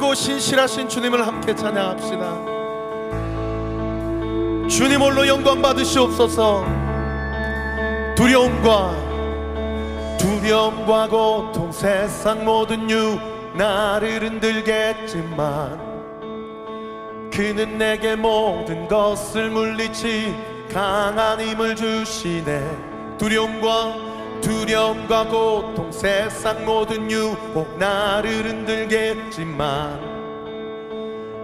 크고 신실하신 주님을 함께 찬양합시다. 주님 홀로 영광 받으시옵소서. 두려움과 두려움과 고통 세상 모든 유 나를 흔들겠지만 그는 내게 모든 것을 물리치 강한 힘을 주시네 두려움과 두려움과 고통 세상 모든 유혹 나를 흔들겠지만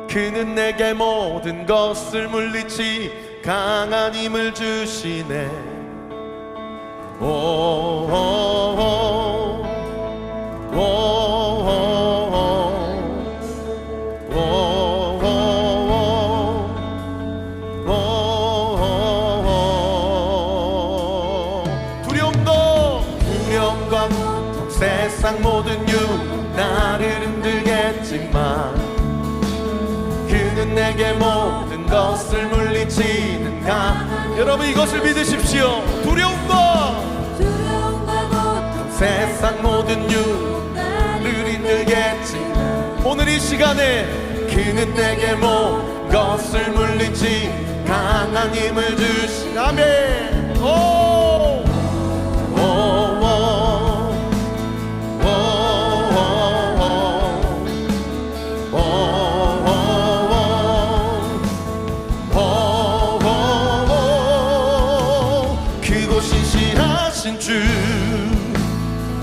그는 내게 모든 것을 물리치 강한 힘을 주시네. 오, 오, 오, 오, 모든 유 나를 흔들겠지만 그는 내게 모든 것을 물리치는 가? 여러분 이것을 믿으십시오. 두려움과 세상 모든 유 나를 힘들겠지 오늘 이 시간에 그는 내게 모든 것을 물리치 강한 힘을 주시 아멘. 오, 오, 오,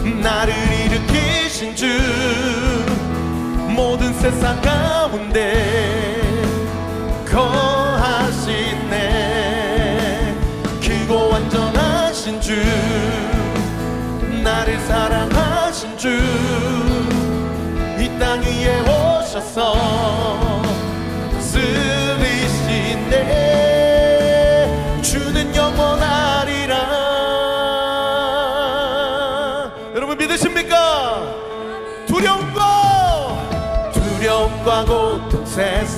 나를 일으키신 주 모든 세상 가운데 거하시네. 크고 완전하신 주 나를 사랑하신 주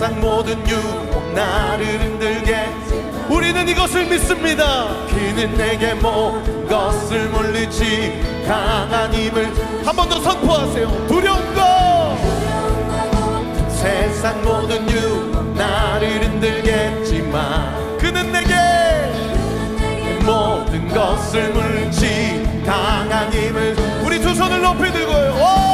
세상 모든 유혹 나를 흔들게. 우리는 이것을 믿습니다. 그는 내게 모든 것을 물리치 강한 힘을. 한 번 더 선포하세요. 두려움과 고통 세상 모든 유혹 나를 흔들겠지만 그는 내게 모든 것을 물지 강한 힘을. 우리 두 손을 높이 들고요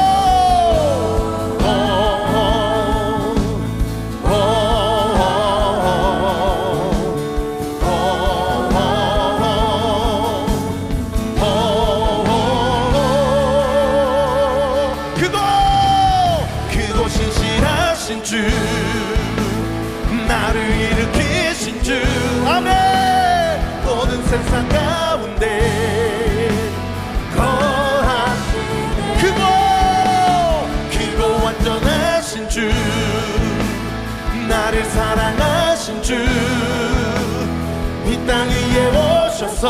주이땅 위에 오셔서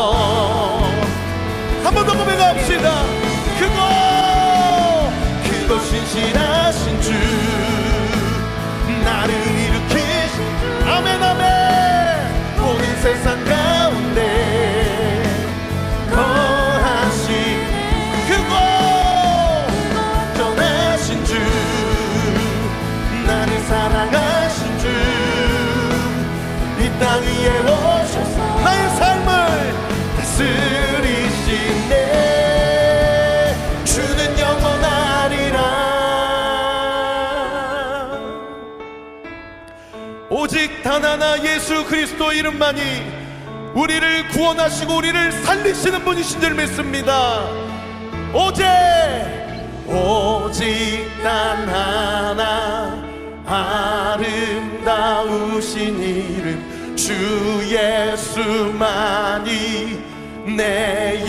한 번 더 고백합시다. 그곳 그곳 신실하 다스리시네 주는 영원하리라. 오직 단 하나 예수 그리스도 이름만이 우리를 구원하시고 우리를 살리시는 분이신 줄 믿습니다. 오직 오직 단 하나 아름다우신 이름 주 예수만이 내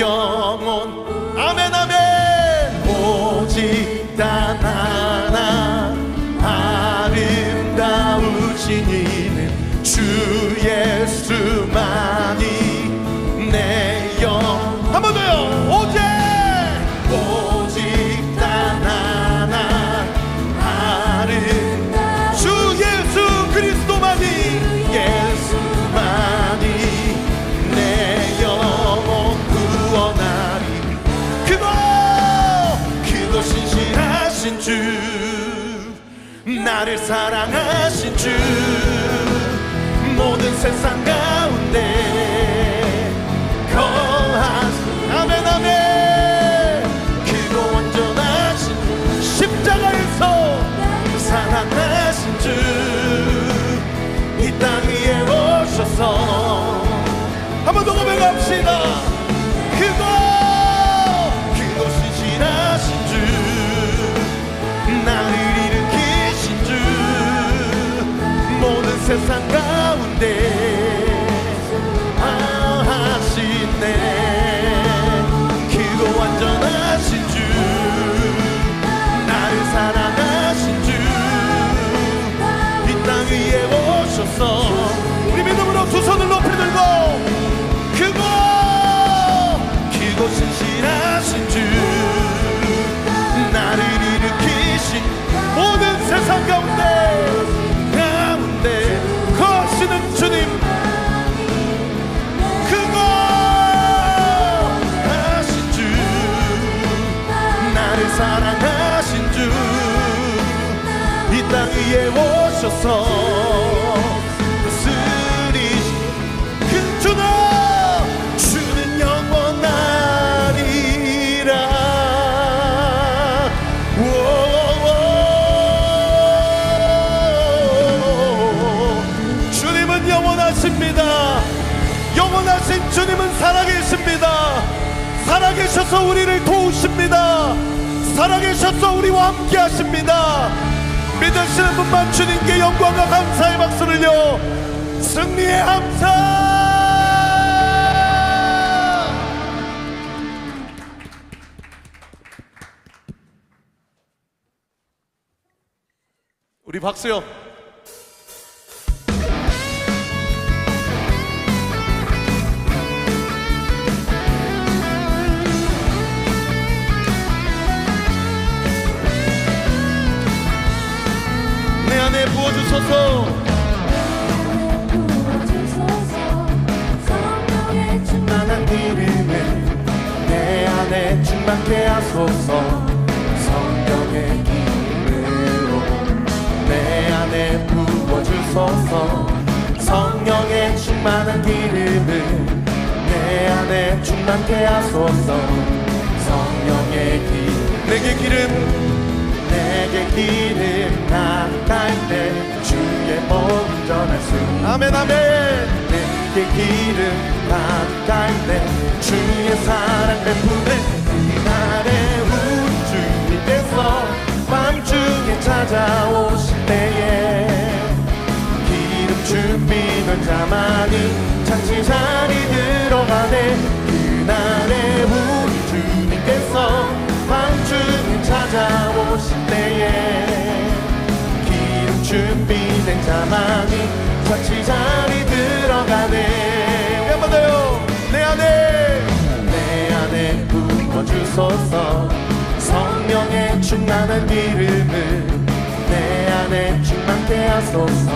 나를 사랑하신 주 주님은 영원하십니다. 영원하신 주님은 살아계십니다. 살아계셔서 우리를 도우십니다. 살아계셔서 우리와 함께 하십니다 믿으시는 분만 주님께 영광과 감사의 박수를요. 승리의 함성! 우리 박수요 이름을 내 안에 충만케 하소서 성령의 기름으로 내 안에 부어주소서 성령의 충만한 기름을 내 안에 충만케 하소서 성령의 기름 내게 기름 내게 기름 가득할 때 주의 복음 전할 수 아멘 아멘. 내게 기름 가득할 때 주의 사랑 베푸네. 이날에 우리 주님께서 밤중에 찾아오실 때에 기름 준비는 자만이 잔치 자리 들어가네 찾아오실 때에 기름 준비된 자만이 잔치 자리 들어가네. 한번 더요. 내 안에. 내 안에 부어주소서. 성령의 충만한 기름을 내 안에 충만케 하소서.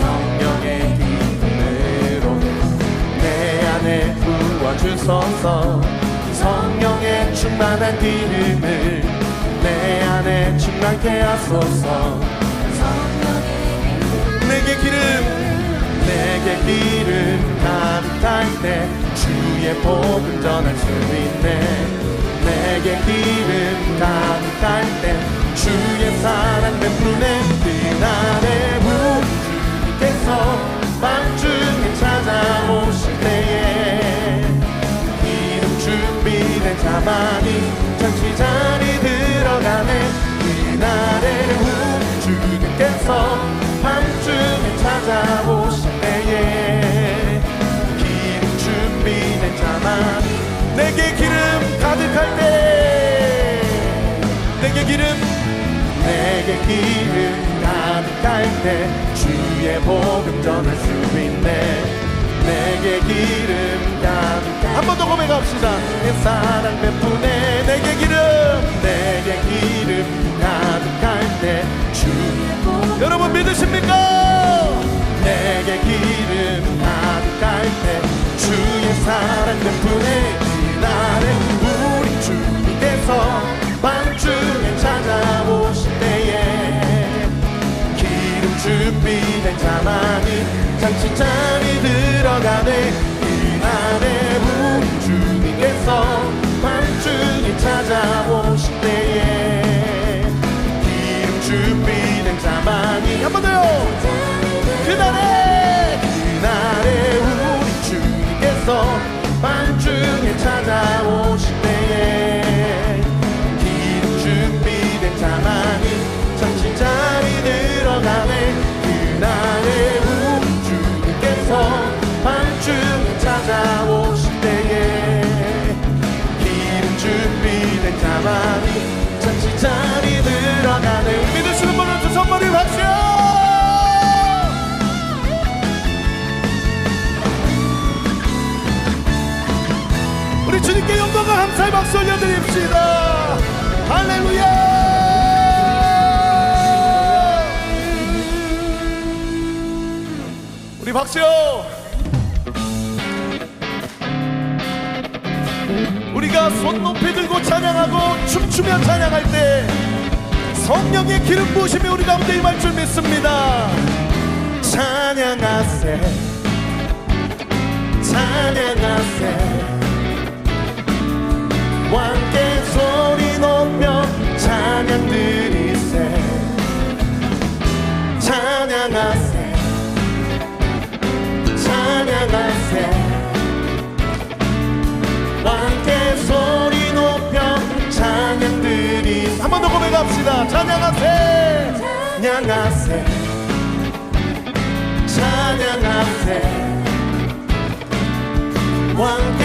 성령의 기름으로 내 안에 부어주소서. 성령의 충만한 기름을 내 안에 충만케 하소서. 내게 기름 내게 기름 가득할 때 주의 복음 전할 수 있네. 내게 기름 가득할 때 주의 사랑 베푸네 그날에 우리 주님께서 밤중에 찾아오실 때에 기름 준비된 자만이 잔치 자리 들어가네. 그날에 우리 주님께서 밤중에 찾아오실 때에 기름 자만이 내게 기름 가득할 때 내게 기름 내게 기름 가득할 때 주의 복음 전할 수 있네. 내게 기름 한 번 더 고백합시다. 내 사랑 베푸네 내게 기름 내게 기름 가득할 때 주 여러분 믿으십니까? 내게 기름 가득할 때 주의 사랑 베푸네 나를 우리 주님께서 밤중에 찾아오실 때에 기름 준비된 자만이 잔치 자리 들어가네. 함사의 박수 올려드립시다. 할렐루야! 우리 박수요 우리가 손 높이 들고 찬양하고 춤추며 찬양할 때 성령의 기름 부으심이 우리 가운데 임할 줄 믿습니다. 찬양하세. 찬양하세. 왕께 소리 높여 찬양 드리세. 찬양하세. 찬양하세. 왕께 소리 높여 찬양 드리세. 한 번 더 고백합시다. 찬양하세. 찬양하세. 찬양하세. 왕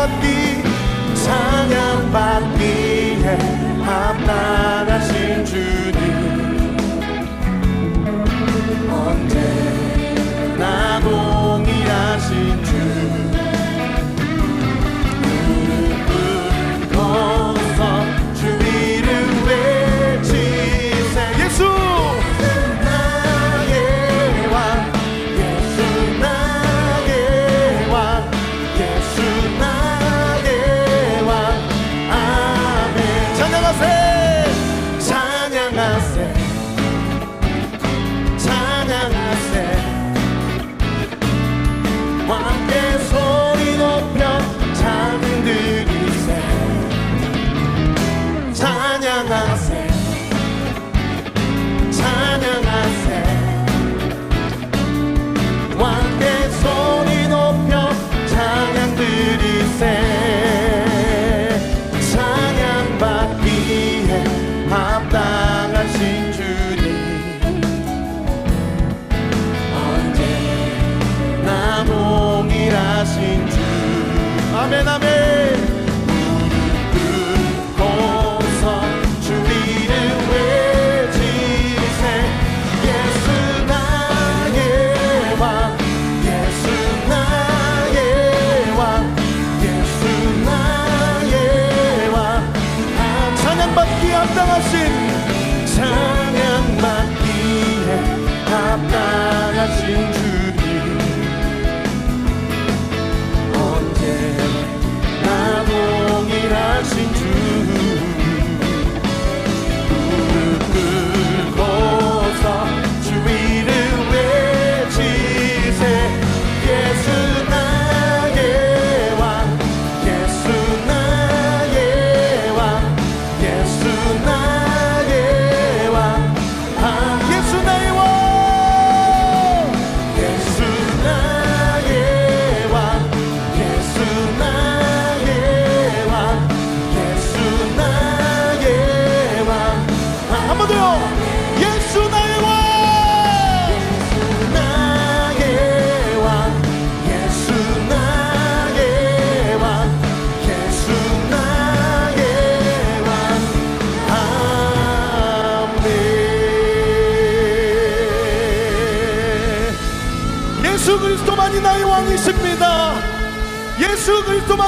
받기 사냥 받기에 합당하신 주님.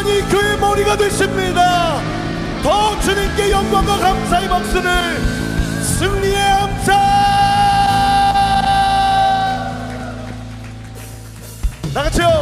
주님만이 교회 머리가 되십니다. 더 주님께 영광과 감사의 박수를 승리의 함사 나같이요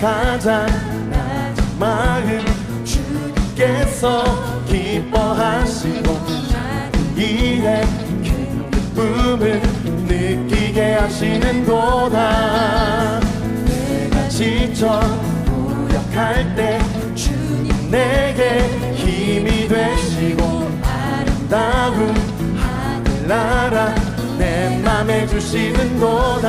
가장 낮은 마음 주께서 기뻐하시고 큰 기쁨을 느끼게 하시는도다. 내가 지쳐 무력할 때 주님 내게 힘이 되시고 아름다운 하늘나라 내 맘에 주시는도다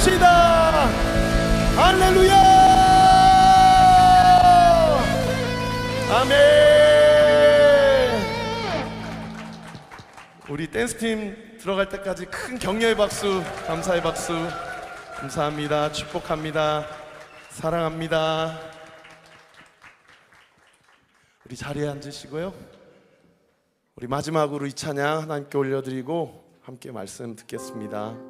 올려드립시다. 할렐루야. 아멘. 우리 댄스팀 들어갈 때까지 큰 격려의 박수, 감사의 박수. 감사합니다. 축복합니다. 사랑합니다. 우리 자리에 앉으시고요. 우리 마지막으로 이 찬양 하나님께 올려드리고 함께 말씀 듣겠습니다.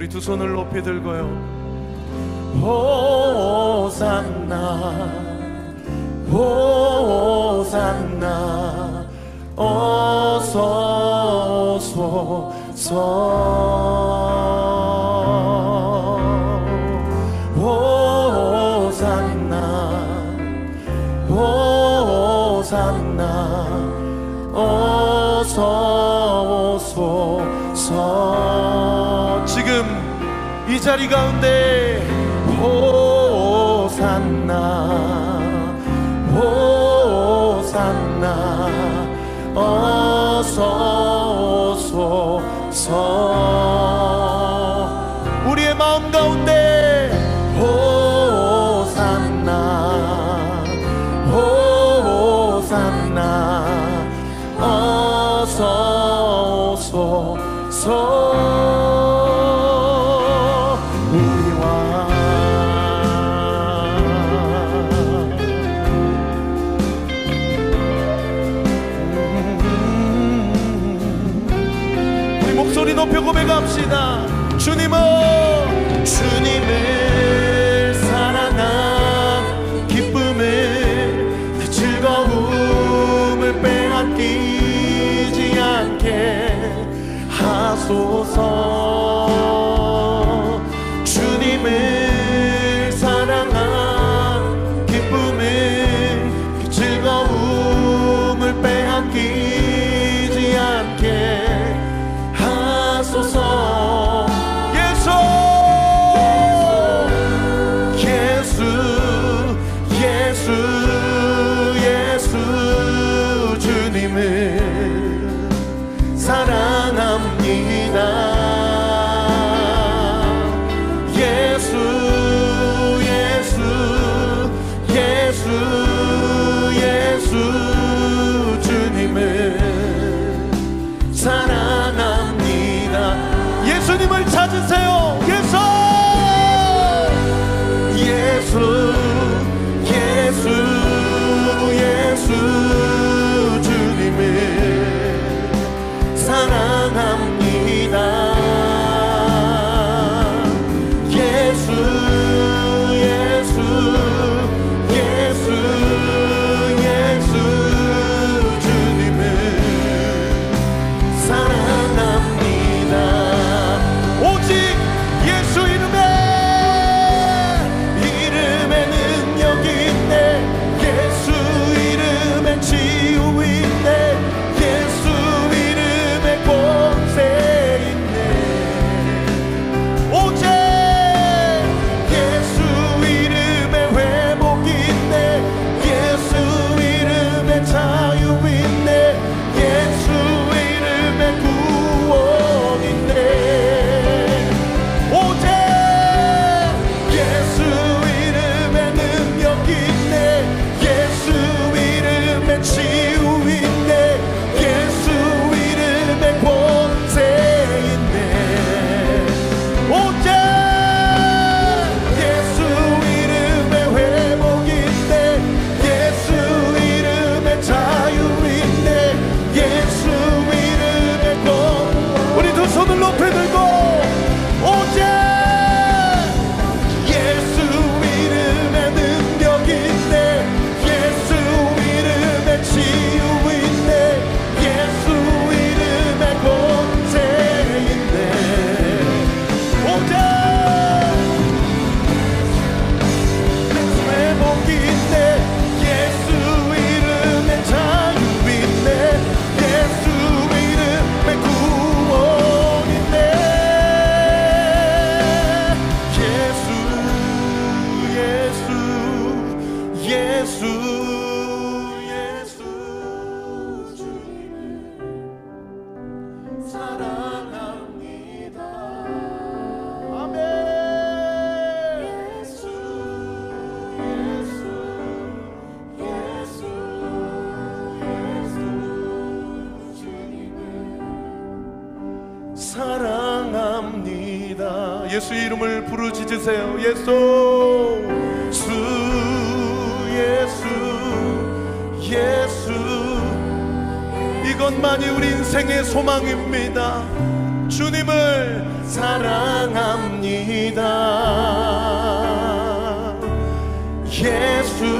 우리 두 손을 높이 들고요. 호산나 호산나 어서 호산나 어서 지금 이 자리 가운데 높여 고백합시다. 주님은 주님을 예수 이름을 부르짖으세요. 예수 수 예수 예수. 이것만이 우리 인생의 소망입니다. 주님을 사랑합니다. 예수